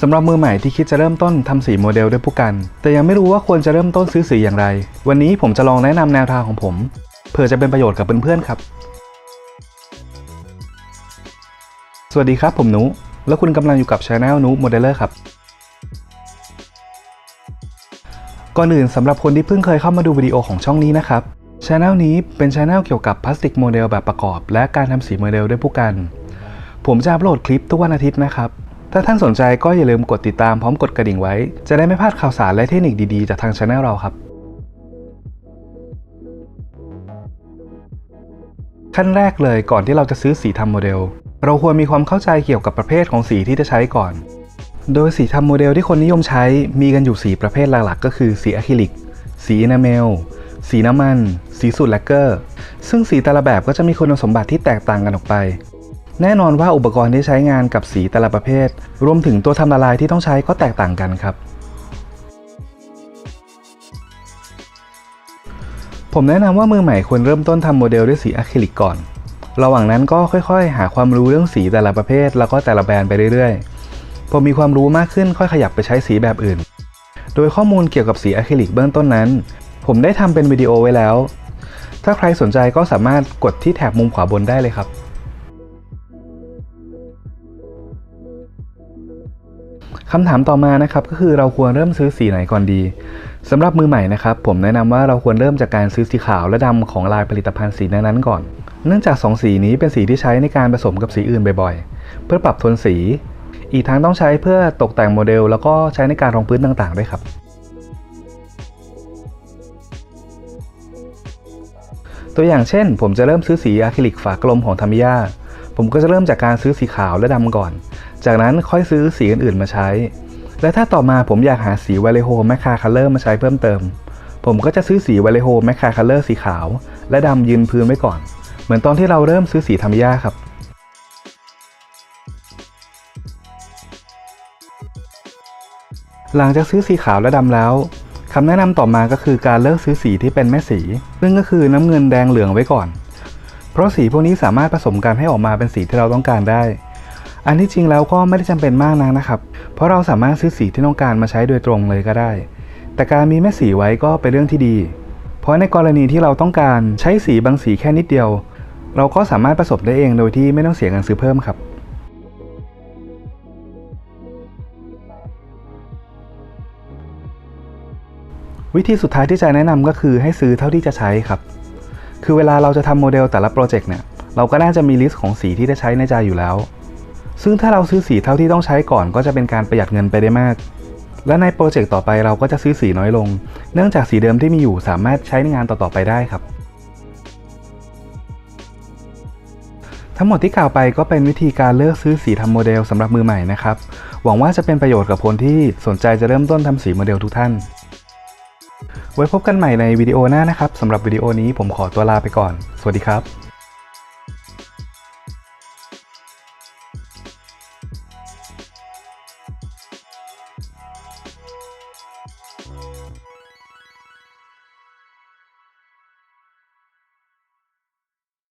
สำหรับมือใหม่ที่คิดจะเริ่มต้นทำสีโมเดลด้วยผู้กัน แต่ยังไม่รู้ว่าควรจะเริ่มต้นซื้อสีอย่างไร วันนี้ผมจะลองแนะนำแนวทางของผมเผื่อจะเป็นประโยชน์กับเพื่อนๆครับ สวัสดีครับผมนุ แล้วคุณกำลังอยู่กับช anel นุโมเดลเลอร์ครับ ก่อนอื่นสำหรับคนที่เพิ่งเคยเข้ามาดูวิดีโอของช่องนี้นะครับช anel นี้เป็นช anel เกี่ยวกับพลาสติกโมเดลแบบประกอบ และการทำสีโมเดลด้วยผู้กัน ผมจะอัปโหลดคลิปทุกวันอาทิตย์นะครับ ถ้าท่านสนใจก็อย่าลืมกดติดตามพร้อมกดกระดิ่งไว้ จะได้ไม่พลาดข่าวสารและเทคนิคดีๆ จากทางช anel เราครับ ขั้นแรกเลยก่อนที่เราจะซื้อสีทำโมเดล เราควรมีความเข้าใจเกี่ยวกับประเภทของสีที่จะใช้ก่อน โดยสีทำโมเดลที่คนนิยมใช้มีกันอยู่4ประเภทหลักๆ ก็คือสีอะคริลิก สีอินาเมลสีน้ำมัน สีสูตรแลกเกอร์ ซึ่งสีแต่ละแบบก็จะมีคุณสมบัติที่แตกต่างกันออกไป แน่นอนว่าอุปกรณ์ที่ใช้งานกับสีแต่ละประเภท รวมถึงตัวทำละลายที่ต้องใช้ก็แตกต่างกันครับ ผมแนะนำว่ามือใหม่ควรเริ่มต้นทำโมเดลด้วยสีอะคริลิกก่อน ระหว่างนั้นก็ค่อยๆ หาความรู้เรื่องสีแต่ละประเภท แล้วก็แต่ละแบรนด์ไปเรื่อยๆพอมีความรู้มากขึ้นค่อยขยับไปใช้สีแบบอื่น โดยข้อมูลเกี่ยวกับสีอะคริลิกเบื้องต้นนั้น ผมได้ทำเป็นวิดีโอไว้แล้ว ถ้าใครสนใจก็สามารถกดที่แถบมุมขวาบนได้เลยครับ คำถามต่อมานะครับก็คือเราควรเริ่มซื้อสีไหนก่อนดีสำหรับมือใหม่นะครับผมแนะนำว่าเราควรเริ่มจากการซื้อสีขาวและดำของลายผลิตภัณฑ์สีนั้นๆก่อน เนื่องจาก 2 สีนี้เป็นสีที่ใช้ในการผสมกับสีอื่นบ่อยๆ เพื่อปรับโทนสี อีกทั้งต้องใช้เพื่อตกแต่งโมเดล แล้วก็ใช้ในการรองพื้นต่างๆด้วยครับตัวอย่างเช่น ผมจะเริ่มซื้อสีอะคริลิกฝากลมของทามิยาผมก็จะเริ่มจากการซื้อสีขาวและดำก่อน จากนั้นค่อยซื้อสีอื่นๆมาใช้ และถ้าต่อมาผมอยากหาสีว a เลโฮแมคคาคัลเลอร์มาใช้เพิ่มเติม ผมก็จะซื้อสีว a เลโฮแมคคาคัลเลอร์สีขาว และดำยืนพื้นไว้ก่อน เหมือนตอนที่เราเริ่มซื้อสีทามิยาครับหลังจากซื้อสีขาวและดำแล้วคำแนะนำต่อมาก็คือการเลิกซื้อสีที่เป็นแม่สี ซึ่งก็คือน้ำเงินแดงเหลืองไว้ก่อน เพราะสีพวกนี้สามารถผสมกันให้ออกมาเป็นสีที่เราต้องการได้ อันที่จริงแล้วก็ไม่ได้จำเป็นมากนักนะครับ เพราะเราสามารถซื้อสีที่ต้องการมาใช้โดยตรงเลยก็ได้ แต่การมีแม่สีไว้ก็เป็นเรื่องที่ดี เพราะในกรณีที่เราต้องการใช้สีบางสีแค่นิดเดียว เราก็สามารถผสมได้เองโดยที่ไม่ต้องเสียเงินซื้อเพิ่มครับวิธีสุดท้ายที่จะแนะนำก็คือให้ซื้อเท่าที่จะใช้ครับ คือเวลาเราจะทำโมเดลแต่ละโปรเจกต์เนี่ย เราก็น่าจะมีลิสต์ของสีที่จะใช้ในใจอยู่แล้ว ซึ่งถ้าเราซื้อสีเท่าที่ต้องใช้ก่อนก็จะเป็นการประหยัดเงินไปได้มาก และในโปรเจกต์ต่อไปเราก็จะซื้อสีน้อยลง เนื่องจากสีเดิมที่มีอยู่สามารถใช้ในงานต่อๆไปได้ครับ ทั้งหมดที่กล่าวไปก็เป็นวิธีการเลือกซื้อสีทำโมเดลสำหรับมือใหม่นะครับ หวังว่าจะเป็นประโยชน์กับคนที่สนใจจะเริ่มต้นทำสีโมเดลทุกท่าน ไว้พบกันใหม่ในวิดีโอหน้านะครับสำหรับวิดีโอนี้ผมขอตัวลาไปก่อน สวัสดีครับ